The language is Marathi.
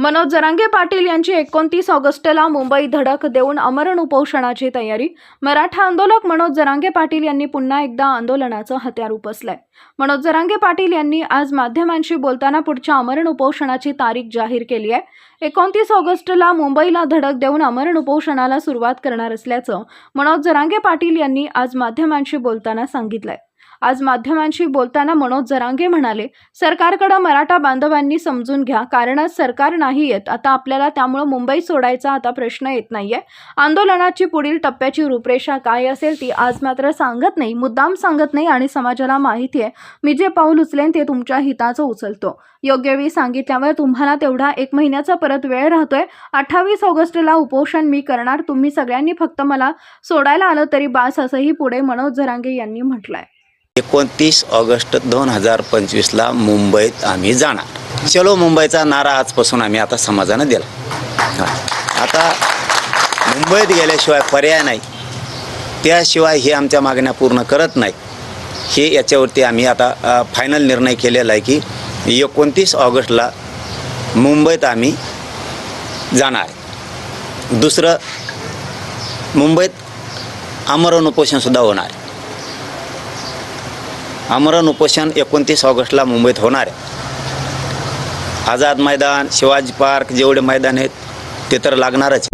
मनोज जरांगे पाटील यांची एकोणतीस ऑगस्टला मुंबई धडक देऊन अमरण उपोषणाची तयारी. मराठा आंदोलक मनोज जरांगे पाटील यांनी पुन्हा एकदा आंदोलनाचं हत्यार उपसलंय. मनोज जरांगे पाटील यांनी आज माध्यमांशी बोलताना पुढच्या अमरण उपोषणाची तारीख जाहीर केली आहे. एकोणतीस ऑगस्टला मुंबईला धडक देऊन अमरण उपोषणाला सुरुवात करणार असल्याचं मनोज जरांगे पाटील यांनी आज माध्यमांशी बोलताना सांगितलंय. आज माध्यमांशी बोलताना मनोज जरांगे म्हणाले सरकारकडे मराठा बांधवांनी समजून घ्या कारणच सरकार नाही येत. आता आपल्याला त्यामुळं मुंबई सोडायचा आता प्रश्न येत नाहीये. आंदोलनाची पुढील टप्प्याची रूपरेषा काय असेल ती आज मात्र सांगत नाही मुद्दाम सांगत नाही आणि समाजाला माहिती आहे. मी जे पाऊल उचलेन ते तुमच्या हिताचं उचलतो. योग्य वेळी सांगितल्यावर तुम्हाला तेवढा एक महिन्याचा परत वेळ राहतोय. अठ्ठावीस ऑगस्टला उपोषण मी करणार तुम्ही सगळ्यांनी फक्त मला सोडायला आलं तरी बास असंही पुढे मनोज जरांगे यांनी म्हटलंय. एकोणतीस ऑगस्ट दोन हजार पंचवीसला मुंबईत आम्ही जाणार. चलो मुंबईचा नारा आजपासून आम्ही आता समाजानं दिला. आता मुंबईत गेल्याशिवाय पर्याय नाही. त्याशिवाय हे आमच्या मागण्या पूर्ण करत नाही. हे याच्यावरती आम्ही आता फायनल निर्णय केलेला आहे की एकोणतीस ऑगस्टला मुंबईत आम्ही जाणार आहे. दुसरं मुंबईत आमरण उपोषणसुद्धा होणार आहे. आमरण उपोषण एकोणतीस ऑगस्टला मुंबईत होणार आहे. आझाद मैदान शिवाजी पार्क जेवढे मैदान आहेत ते तर लागणारच